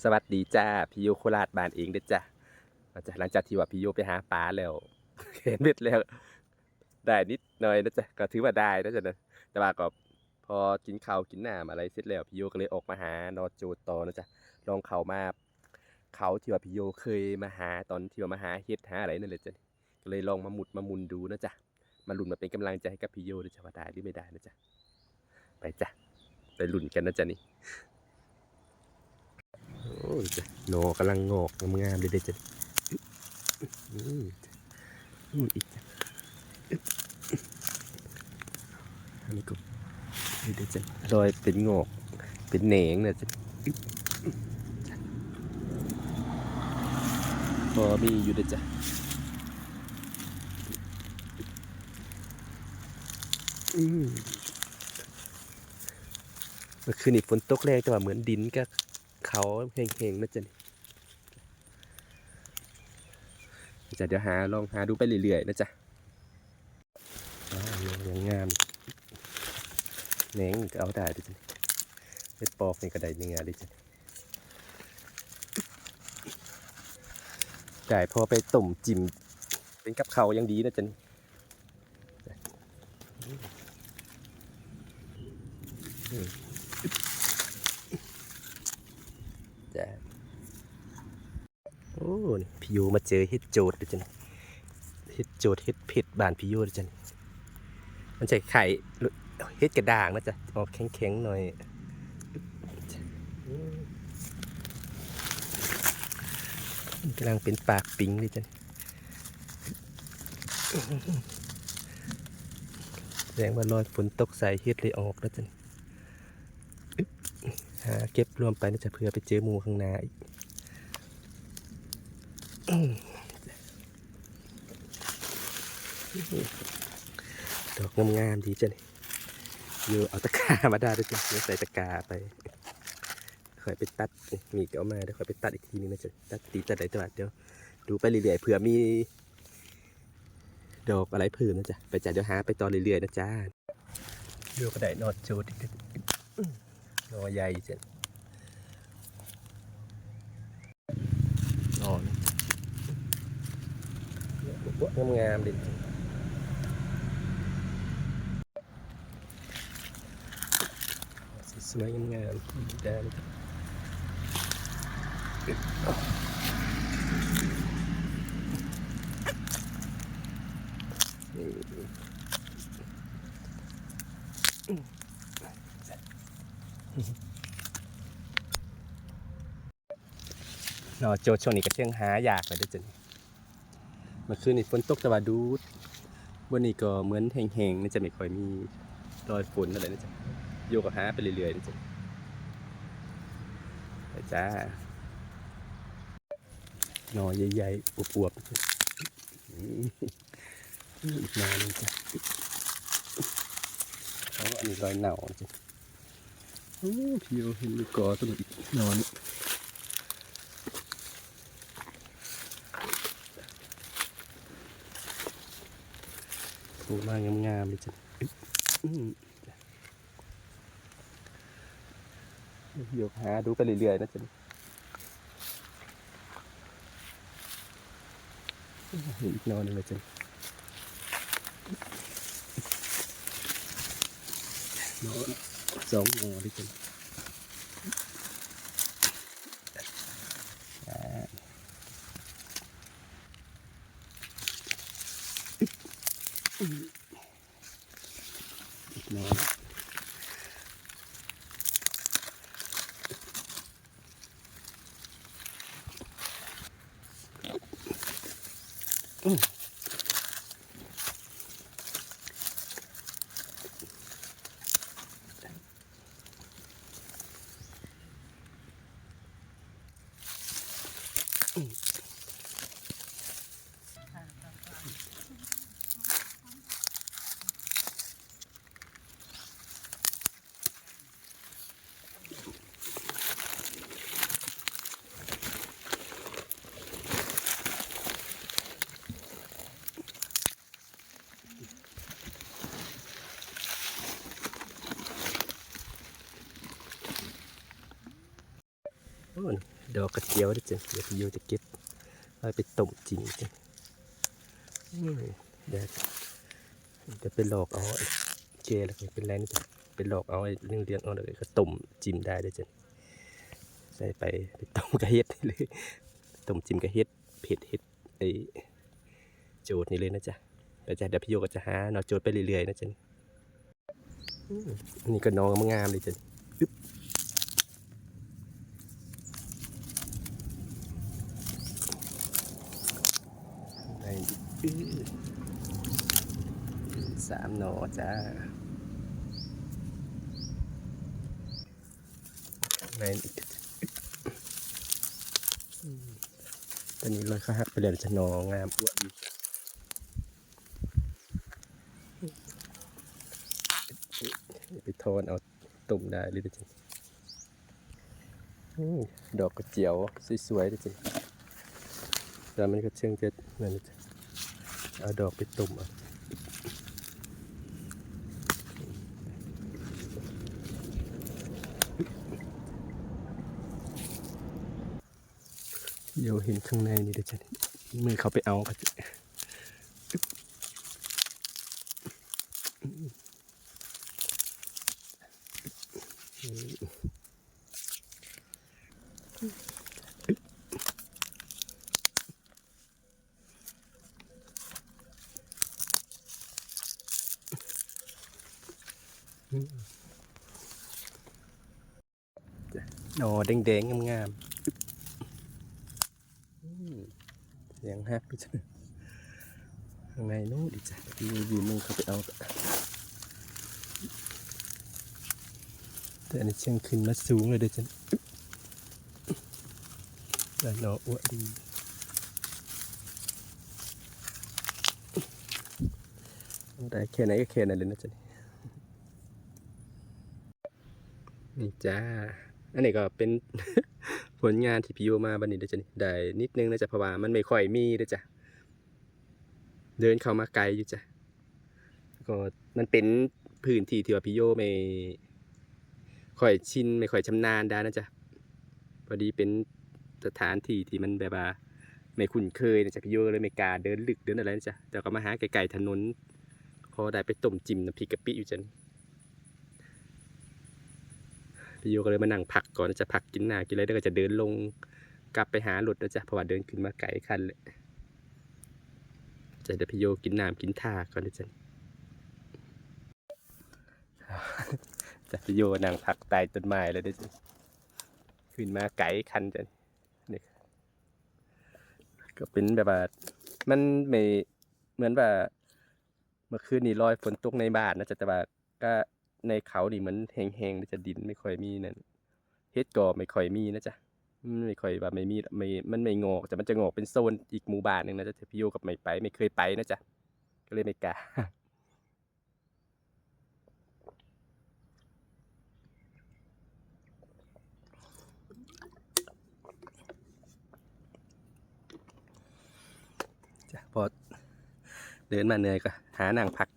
สวัสดีจ้าพี่โยโคราชบ้านเองเด้อจ้าหลังจากที่ว่าพี่โยไปหาปลาแล้วเห็นเม็ดแล้ว ได้นิดหน่อยนะจ๊ะก็ถือว่าได้นะจ๊ะนะแต่ว่าก็พอกินข้าวกินน้ำอะไรเสร็จแล้วพี่โยก็เลยออกมาหานอจทย์ต่อนะจ๊ะลองเขามาเขาที่ว่าพี่โยเคยมาหาตอนที่ว่ามาหาเฮ็ดหาอะไรนั่นแหละจ้ะก็เลยลองมาหมุดมามุนดูนะจ๊ะมาลุ้นมาเป็นกำลังใจให้กับพี่โยนะจ๊ะว่าได้หรือไม่ได้นะจ๊ะไปจ้ะไปลุ้นกันนะจ๊ะนี่ จ้ะโหนกำลังงอกงามๆเลยเด้อจ้ะอืมอืมอีกจ้ะอันนี้ก็เด้อจ้ะรอยเป็นงอกเป็นแหนงเนี่ยจ้ะพอมีอยู่เด้อจ้ะอืมเมื่อคืนนี้ฝนตกแรงแต่ว่าเหมือนดินก็ เขาเฮงๆนะจ๊ะนี่จะเดี๋ยวหาลองหาดูไปเรื่อยๆนะจ๊ะอ่ายังงามแหนงก็เอาได้ดิจ๊ะเม็ดปอกนี่ก็ได้เนื้อดิจ๊ะได้พอไปต้มจิ้มเป็นกับเขายังดีนะจ๊ะนี่อืม จ้ะ โอ้นี่พี่โยมาเจอเฮ็ดโจดด้วยจันเฮ็ดโจดเฮ็ดเผ็ดบานพี่โยด้วยจันมันใช่ไข่เฮ็ดกระด่างนะจ๊ะออกแข็งๆหน่อยกำลังเป็นปากปิงเลยจันแสงว่ารอยฝนตกใส่เฮ็ดเลยออกแล้วจันหาเก็บรวมไปนะจ๊ะเพื่อไปเจอหมูข้างหน้าอีก ดอกงามๆดีจ้ะนี่อยู่เอาตะกร้ามาได้ด้วยจ้ะเดี๋ยวใส่ตะกร้าไปคอยไปตัดนี่มีก็เอามาเดี๋ยวคอยไปตัดอีกทีนึงนะจ๊ะตัดตีตัดได้ตลาดเดี๋ยวดูไปเรื่อยๆเผื่อมี ดอกอะไรเพิ่มนะจ๊ะไปจ้ะเดี๋ยวหาไปตอนเรื่อยๆนะจ๊ะเดี๋ยวก็ไดนอดโจดอีกนอใหญ่เจ็ดนอน งามงามๆดิสวยงามๆได้เลยนี่นอโจช่วงนี้ก็เชียงหาอยากเลยเด้อจ้ะ เมื่อคืนนี่ฝนตกแต่ว่าดูดวันนี้ก็เหมือนแห้งๆนี่จะไม่ค่อยมีรอยฝนอะไรนะจ๊ะโยกกับหาไปเรื่อยๆนะจ๊ะไปจ้าหน่อใหญ่ๆอวบๆนะจ๊ะอืมอีกหนอนึงจ้ะเขาอันนี้รอยเหน่าจ๊ะโอ้พี่โอเห็นลูกกอตัวอีกหนอนี่ ปูมางามๆเลยจ้ะโยวหาดูไปเรื่อยๆนะจ๊ะเห็นอีกนอนหนึ่งเลยจ้ะนอนสองนอนเลยจ้ะ ดอกกระเจียวด้วยจ้ะเดี๋ยวพี่โยจะเก็บเอาไปต้มจริงจ้ะเดี๋ยวจะไปหลอกเอาไอ้เจแล้วเป็นไรนี่จ้ะไปหลอกเอาไอ้เรื่องเลี้ยงเอาเลยก็ต้มจิ้มได้ด้วยจ้ะใส่ไปไปต้มกระเฮ็ดเลยต้มจิ้มกระเฮ็ดเผ็ดเฮ็ดไอ้โจดนี่เลยนะจ๊ะเดี๋ยวจะเดี๋ยวพี่โยก็จะหาเนาะโจดไปเรื่อยๆนะจ๊ะนนี้ก็น้องงามเลยจ้ะ ในอื้อ สามหนอจ้าในอีกตอนนี้เลยเขาหักไปเรียนจะนองามอ้วนอยู่ไปทอนเอาตุ่มได้เลยจริงดอกกระเจียวสวยๆเลยจริงแล้วมันก็เชิงจะนั่นแหละจ้ะเอาดอกไปตุ่มเอา เดี๋ยวเห็นข้างในนี่เดี๋ยวจะมือเขาไปเอาก็จะหนอแดงๆงามๆอืม เสียงฮักด้วยจ้ะข้างในนู้นดิจ้ะที่ยืมมือเขาไปเอาแต่อันนี้เชียงขึ้นมาสูงเลยเด้อจ้ะแต่หนออ้วนดีได้แค่ไหนก็แค่นั้นเลยนะจ๊ะนี่จ้า อันนี้ก็เป็น ผลงานที่พี่โยมาบันนี้เด้จ้ะนี่ได้นิดนึงนะจ๊ะเพราะว่ามันไม่ค่อยมีเด้อจ้ะเดินเข้ามาไกลอยู่จ้ะก็มันเป็นพื้นที่ที่ว่าพี่โยไม่ค่อยชินไม่ค่อยชำนาญได้นะจ๊ะพอดีเป็นสถานที่ที่มันแบบว่าไม่คุ้นเคยนะจ๊ะพี่โยเลยไม่กล้าเดินลึกเดินอะไรนะจ๊ะแต่ก็มาหาไกลๆถนนพอได้ไปต้มจิ้มน้ำพริกกะปิอยู่จ้ะนี่ พี่โยก็เลยมานั่งพักก่อนนะจะพักกินหน้ากินอะไรแล้วก็จะเดินลงกลับไปหารถนะจ๊ะเพราะว่าเดินขึ้นมาไกลคันเลยจะเดี๋ยวพี่โยกินน้ำกินท่าก่อนนะจ๊ะจะพี่โยนั่งพักใต้ต้นไม้เลยนะจ๊ะขึ้นมาไกลคันจ้ะนี่ก็เป็นแบบว่ามันไม่เหมือนว่าเมื่อคืนนี้ลอยฝนตกในบ้านนะจ๊ะแต่ว่าก็ ในเขานี่เหมือนแห้งๆจะดินไม่ค่อยมีนั่นเฮ็ดก็ไม่ค่อยมีนะจ๊ะมันไม่ค่อยว่าไม่มีไม่มันไม่งอกแต่มันจะงอกเป็นโซนอีกหมู่บ้านหนึ่งนะจ๊ะแต่พี่โยกับไม่ไปไม่เคยไปนะจ๊ะก็เลยไม่กล้าจ้ะพอเดินมาเหนื่อยก็หานั่งพัก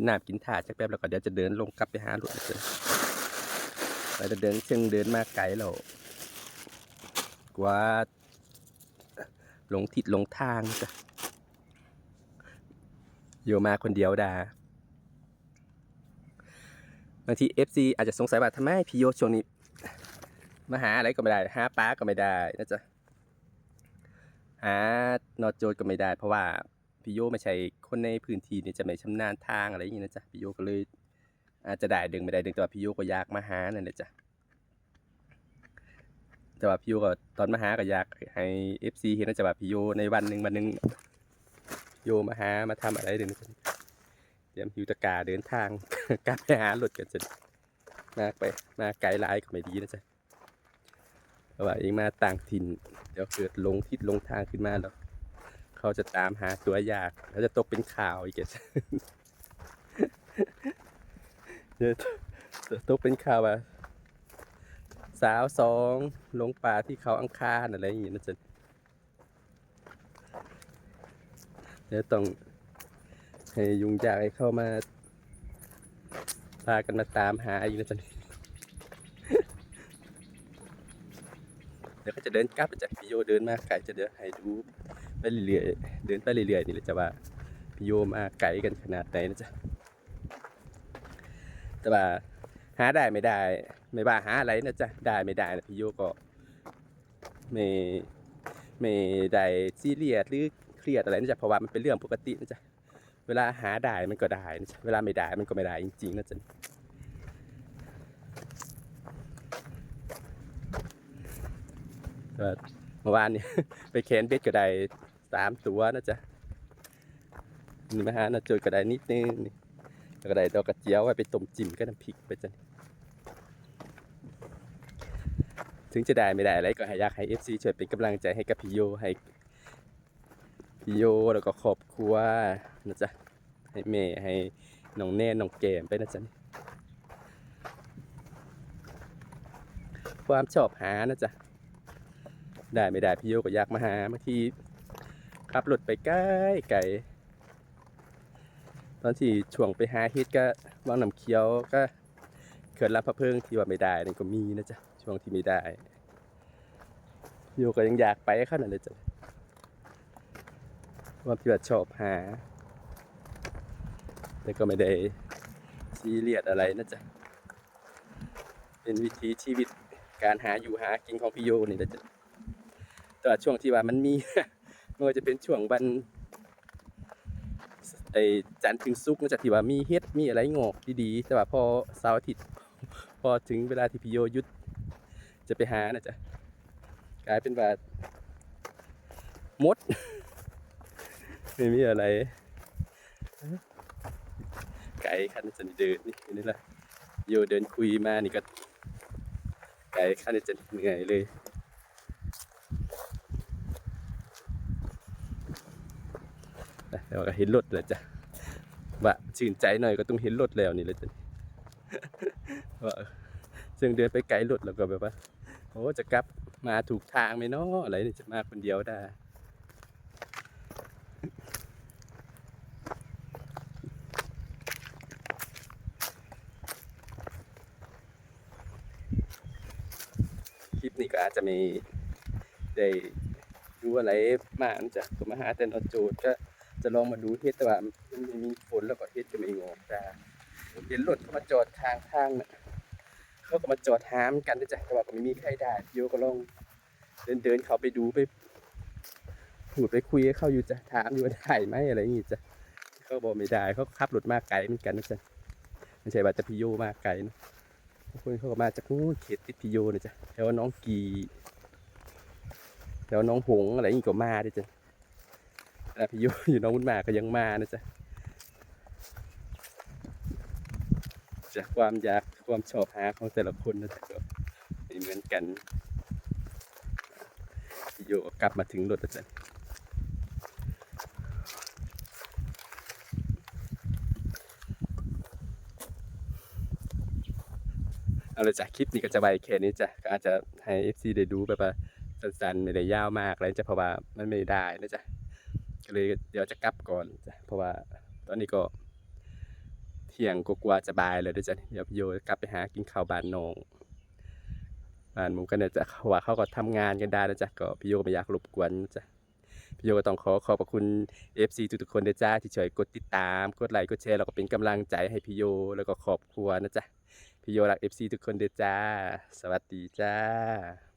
กินน้ำกินท่าจักแป๊บแล้วก็เดี๋ยวจะเดินลงกลับไปหาหลุดเลยเราจะเดินเชิงเดินมาไกลแล้วกว่าหลงทิศหลงทางจ้ะอยู่มาคนเดียวดาบางทีเอฟซีอาจจะสงสัยว่าทำไมพี่โยช่วงนี้มาหาอะไรก็ไม่ได้หาปลาก็ไม่ได้นะจ๊ะหานอโจดก็ไม่ได้ เพราะว่า พี่โยไม่ใช่คนในพื้นที่นี่จะไม่ชำนาญทางอะไรอย่างนี้นะจ๊ะพี่โยก็เลยอาจจะได้ดึงไม่ได้ดึงแต่ว่าพี่โยก็อยากมาหานั่นแหละจ้ะแต่ว่าพี่โยก็ตอนมาหาก็อยากให้เอฟซีเห็นนะจ๊ะว่าพี่โยในวันหนึ่งวันหนึ่งโยมาหามาทำอะไรเดี๋ยวเตรียมฮิวตะกาเดินทางกลับไปหารถกันจะมากไปมาไกลหลายก็ไม่ดีนะจ๊ะว่าเองมาต่างถิ่น เดี๋ยวเกิดลงทิศลงทางขึ้นมาแล้ว เขาจะตามหาตัวยากแล้วจะตกเป็นข่าวอีกอะจะจะตกเป็นข่าวว่าสาวสองลงป่าที่เขาอังคารอะไรอย่างงี้นะจ๊ะเดี๋ยวต้องให้ยุงยากให้เข้ามาพากันมาตามหาอีกนะจ๊ะเดี๋ยวก็จะเดินกลับจากพี่โยเดินมาไกลจะเดี๋ยวให้ดู ไปเรื่อยๆเดินไปเรื่อยๆนี่แหละจะว่าพิโยมาไกลกันขนาดไหนนะจ๊ะแต่ว่าหาได้ไม่ได้ ไม่ว่าหาอะไรนะจ๊ะได้ไม่ได้นะพี่โยก็ไม่ไม่ได้ซีเรียสหรือเครียดอะไรนะจ๊ะเพราะว่ามันเป็นเรื่องปกตินะจ๊ะเวลาหาได้มันก็ได้นะจ๊ะเวลาไม่ได้มันก็ไม่ได้จริงๆนะจ๊ะเมื่อวานนี้ไปแคนเบ็ดก็ได้ สามตัวนะจ๊ะนี่มาหานะจดก็ไดนิดนึงนี่แล้วก็ได้ดอกกระเจียวไว้ไปต้มจิ้มกับน้ำพริกไปจ้ะถึงจะได้ไม่ได้อะไรก็ให้อยากให้ FC ช่วยเป็นกำลังใจให้กับพี่โยให้พี่โยแล้วก็ครอบครัวนะจ๊ะให้แม่ให้น้องแน่น้องแก้มไปนะจ๊ะความชอบหานะจ๊ะได้ไม่ได้พี่โยก็อยากมาหาบางที ขับรถไปไกลไกลตอนที่ช่วงไปหาเฮ็ดก็วางน้ำเคี้ยวก็เขื่อนลำพะเพิงที่ว่าไม่ได้นั่นก็มีนะจ๊ะช่วงที่ไม่ได้พี่ก็ยังอยากไปขนาดนั้นเลยจ้ะว่าพี่ว่าชอบหา แต่ก็ไม่ได้ซีเรียสอะไรนะจ๊ะเป็นวิถีชีวิตการหาอยู่หากินของพี่โยนี่แหละจ้ะแต่ช่วงที่ว่ามันมี ไม่ว่าจะเป็นช่วงวันไอ้จันทร์ถึงศุกร์นะจ๊ะที่ว่ามีเฮ็ดมีอะไรงอกดีๆ แต่ว่าพอเสาร์อาทิตย์พอถึงเวลาที่พี่โยยุดจะไปหานะจ๊ะกลายเป็นว่ามด ไม่มีอะไร ไก่คันจะเดินนี่นี่แหละโยเดินคุยมานี่ก็ไก่คันจะเหนื่อยเลย นะ แล้วก็เห็นรถแล้วจ้ะว่าชื่นใจหน่อยก็ต้องเห็นรถแล้วนี่แหละจ้ะว่าซึ่งเดินไปไกลรถแล้วก็แบบว่าโอ้จะกลับมาถูกทางไหมเนาะอะไรนี่จะมาคนเดียวได้คลิปนี้ก็อาจจะมีได้ดูอะไรมานะจ๊ะก็มาหาแต่นอโจทย์ก็ จะลองมาดูเฮ็ดแต่ว่ามันไม่มีฝนแล้วก็เฮ็ดก็ไม่งอกจ้าเห็นรถเขามาจอดทางทางน่ะเขาก็มาจอดหามกันนะจ๊ะแต่ว่าก็ไม่มีใครได้โยก็ลองเดินเดินเขาไปดูไปพูดไปคุยเขาอยู่จะถามอยู่ว่าได้ไหมอะไรอย่างงี้จ้ะเขาบอกไม่ได้เขาขับรถมากไกลเหมือนกันนะจ๊ะไม่ใช่ว่าจะพิโยมากไกลนะบางคนเขาก็มาจากนู้นเขตติดพิโยนะจ๊ะแถวน้องกีแล้วน้องหงอะไรอย่างงี้ก็มาด้วยจ้ะ แล้วพี่ยุอยู่น้องบุญมาก็ยังมานะจ๊ะจากความอยากความชอบหาของแต่ละคนนะจ๊ะก็ไม่เหมือนกันพี่ยก็กลับมาถึงรถแล้วจ้ะเอาเลยจ้ะคลิปนี้ก็จะไปแค่นี้จ้ะก็อาจจะให้ FC ได้ดูแบบว่าสั้นๆไม่ได้ยาวมากเลยจ้ะเพราะว่ามันไม่ได้นะจ๊ะ ก็เลยเดี๋ยวจะกลับก่อนจ้ะเพราะว่าตอนนี้ก็เที่ยงกว่าจะบ่ายเลยนะจ๊ะเดี๋ยวพี่โยกลับไปหากินข้าวบ้านน้องบ้านมุกันนะจ๊ะว่าเขาก็ทำงานกันได้นะจ๊ะก็พี่โยไม่อยากรบกวนนะจ๊ะพี่โยก็ต้องขอขอบพระคุณ FC ทุกๆคนนะจ๊ะที่ช่วยกดติดตาม กดไลค์กดแชร์แล้วก็เป็นกำลังใจให้พี่โยแล้วก็ครอบครัวนะจ๊ะพี่โยรัก FC ทุกคนเด้อจ้า สวัสดีจ้า